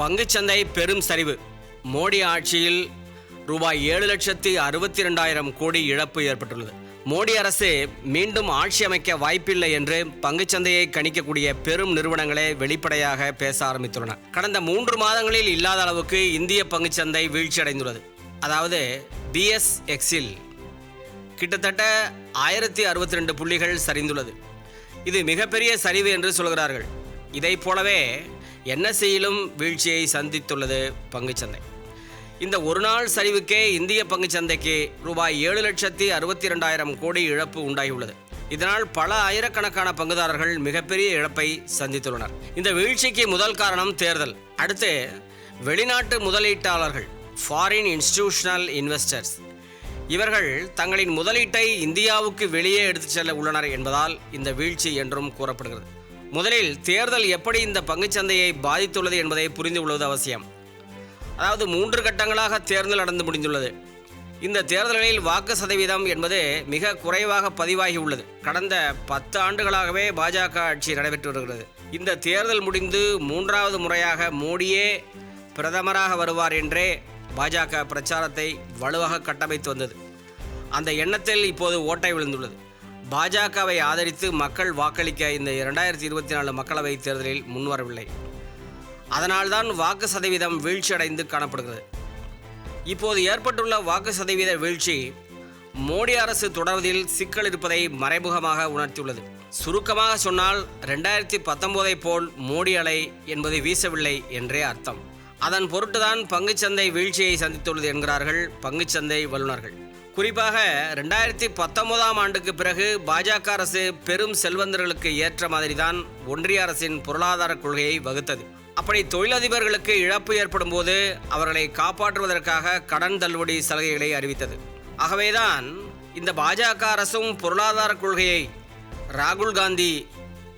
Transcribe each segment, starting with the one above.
பங்குச்சந்தை பெரும் சரிவு. மோடி ஆட்சியில் ரூபாய் ஏழு லட்சத்தி அறுபத்தி ரெண்டாயிரம் கோடி இழப்பு ஏற்பட்டுள்ளது. மோடி அரசு மீண்டும் ஆட்சி அமைக்க வாய்ப்பில்லை என்று பங்குச்சந்தையை கணிக்கக்கூடிய பெரும் நிறுவனங்களே வெளிப்படையாக பேச ஆரம்பித்துள்ளன. கடந்த மூன்று மாதங்களில் இல்லாத அளவுக்கு இந்திய பங்குச்சந்தை வீழ்ச்சியடைந்துள்ளது. அதாவது பிஎஸ்எக்ஸில் கிட்டத்தட்ட ஆயிரத்தி அறுபத்தி ரெண்டு புள்ளிகள் சரிந்துள்ளது. இது மிகப்பெரிய சரிவு என்று சொல்கிறார்கள். இதை போலவே என்எஸ்சியிலும் வீழ்ச்சியை சந்தித்துள்ளது பங்குச்சந்தை. இந்த ஒரு நாள் சரிவுக்கே இந்திய பங்குச்சந்தைக்கு ரூபாய் ஏழு லட்சத்தி அறுபத்தி ரெண்டாயிரம் கோடி இழப்பு உண்டாகியுள்ளது. இதனால் பல ஆயிரக்கணக்கான பங்குதாரர்கள் மிகப்பெரிய இழப்பை சந்தித்துள்ளனர். இந்த வீழ்ச்சிக்கு முதல் காரணம் தேர்தல். அடுத்து வெளிநாட்டு முதலீட்டாளர்கள் ஃபாரின் இன்ஸ்டிடியூஷனல் இன்வெஸ்டர்ஸ் இவர்கள் தங்களின் முதலீட்டை இந்தியாவுக்கு வெளியே எடுத்துச் செல்ல உள்ளனர் என்பதால் இந்த வீழ்ச்சி என்றும் கூறப்படுகிறது. முதலில் தேர்தல் எப்படி இந்த பங்குச்சந்தையை பாதித்துள்ளது என்பதை புரிந்து கொள்வது அவசியம். அதாவது மூன்று கட்டங்களாக தேர்தல் நடந்து முடிந்துள்ளது. இந்த தேர்தல்களில் வாக்கு சதவீதம் என்பது மிக குறைவாக பதிவாகி உள்ளது. கடந்த பத்து ஆண்டுகளாகவே பாஜக ஆட்சி நடைபெற்று வருகிறது. இந்த தேர்தல் முடிந்து மூன்றாவது முறையாக மோடியே பிரதமராக வருவார் என்றே பாஜக பிரச்சாரத்தை வலுவாக கட்டமைத்து வந்தது. அந்த எண்ணத்தில் இப்போது ஓட்டை விழுந்துள்ளது. பாஜகவை ஆதரித்து மக்கள் வாக்களிக்க இந்த இரண்டாயிரத்தி இருபத்தி நாலு மக்களவைத் தேர்தலில் முன்வரவில்லை. அதனால்தான் வாக்கு சதவீதம் வீழ்ச்சியடைந்து காணப்படுகிறது. இப்போது ஏற்பட்டுள்ள வாக்கு சதவீத வீழ்ச்சி மோடி அரசு தொடர்வதில் சிக்கல் இருப்பதை மறைமுகமாக உணர்த்தியுள்ளது. சுருக்கமாக சொன்னால் ரெண்டாயிரத்தி பத்தொம்போதை போல் மோடி அலை என்பது வீசவில்லை என்றே அர்த்தம். அதன் பொருட்டுதான் பங்குச்சந்தை வீழ்ச்சியை சந்தித்துள்ளது என்கிறார்கள் பங்குச்சந்தை வல்லுநர்கள். குறிப்பாக ரெண்டாயிரத்தி பத்தொன்பதாம் ஆண்டுக்கு பிறகு பாஜக அரசு பெரும் செல்வந்தர்களுக்கு ஏற்ற மாதிரிதான் ஒன்றிய அரசின் பொருளாதார கொள்கையை வகுத்தது. அப்படி தொழிலதிபர்களுக்கு இழப்பு ஏற்படும் போது அவர்களை காப்பாற்றுவதற்காக கடன் தள்ளுபடி சலுகைகளை அறிவித்தது. ஆகவேதான் இந்த பாஜக அரசும் பொருளாதார கொள்கையை ராகுல் காந்தி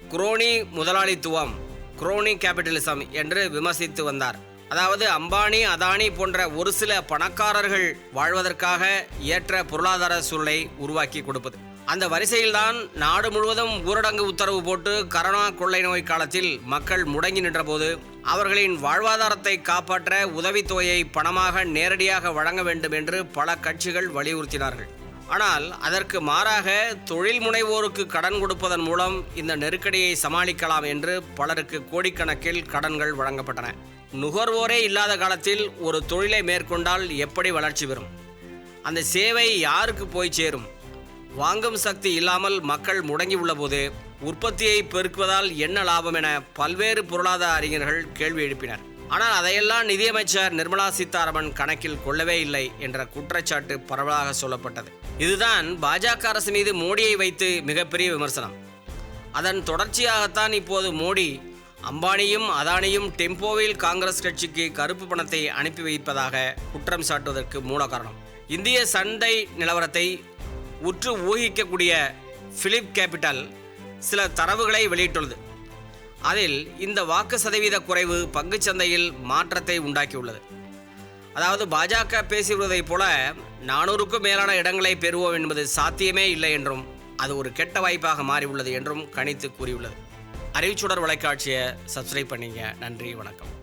குரோனி முதலாளித்துவம் குரோனி கேபிட்டலிசம் என்று விமர்சித்து வந்தார். அதாவது அம்பானி அதானி போன்ற ஒரு சில பணக்காரர்கள் வாழ்வதற்காக ஏற்ற பொருளாதார சூழலை உருவாக்கி கொடுப்பது. அந்த வரிசையில்தான் நாடு முழுவதும் ஊரடங்கு உத்தரவு போட்டு கரோனா கொள்ளை நோய் காலத்தில் மக்கள் முடங்கி நின்றபோது அவர்களின் வாழ்வாதாரத்தை காப்பாற்ற உதவித்தொகையை பணமாக நேரடியாக வழங்க வேண்டும் என்று பல கட்சிகள் வலியுறுத்தினார்கள். ஆனால் அதற்கு மாறாக தொழில் முனைவோருக்கு கடன் கொடுப்பதன் மூலம் இந்த நெருக்கடியை சமாளிக்கலாம் என்று பலருக்கு கோடிக்கணக்கில் கடன்கள் வழங்கப்பட்டன. நுகர்வோரே இல்லாத காலத்தில் ஒரு தொழிலை மேற்கொண்டால் எப்படி வளர்ச்சி பெறும்? அந்த சேவை யாருக்கு போய் சேரும்? வாங்கும் சக்தி இல்லாமல் மக்கள் முடங்கி உள்ளபோது உற்பத்தியை பெருக்குவதால் என்ன லாபம் என பல்வேறு பொருளாதார அறிஞர்கள் கேள்வி எழுப்பினர். ஆனால் அதையெல்லாம் நிதியமைச்சர் நிர்மலா சீதாராமன் கணக்கில் கொள்ளவே இல்லை என்ற குற்றச்சாட்டு பரவலாக சொல்லப்பட்டது. இதுதான் பாஜக அரசு மீது மோடியை வைத்து மிகப்பெரிய விமர்சனம். அதன் தொடர்ச்சியாகத்தான் இப்போது மோடி அம்பானியும் அதானியும் டெம்போவில் காங்கிரஸ் கட்சிக்கு கருப்பு பணத்தை அனுப்பி வைப்பதாக குற்றம் சாட்டுவதற்கு மூல காரணம். இந்திய சந்தை நிலவரத்தை உற்று ஊகிக்கக்கூடிய பிலிப் கேபிட்டல் சில தரவுகளை வெளியிட்டுள்ளது. அதில் இந்த வாக்கு சதவீத குறைவு பங்குச்சந்தையில் மாற்றத்தை உண்டாக்கியுள்ளது. அதாவது பாஜக பேசி வருவதைப் போல நானூறுக்கும் மேலான இடங்களை பெறுவோம் என்பது சாத்தியமே இல்லை என்றும் அது ஒரு கெட்ட வாய்ப்பாக மாறியுள்ளது என்றும் கணித்து கூறியுள்ளது. அறிவிச்சுடர் வலைக்காட்சியை சப்ஸ்கிரைப் பண்ணிங்க. நன்றி வணக்கம்.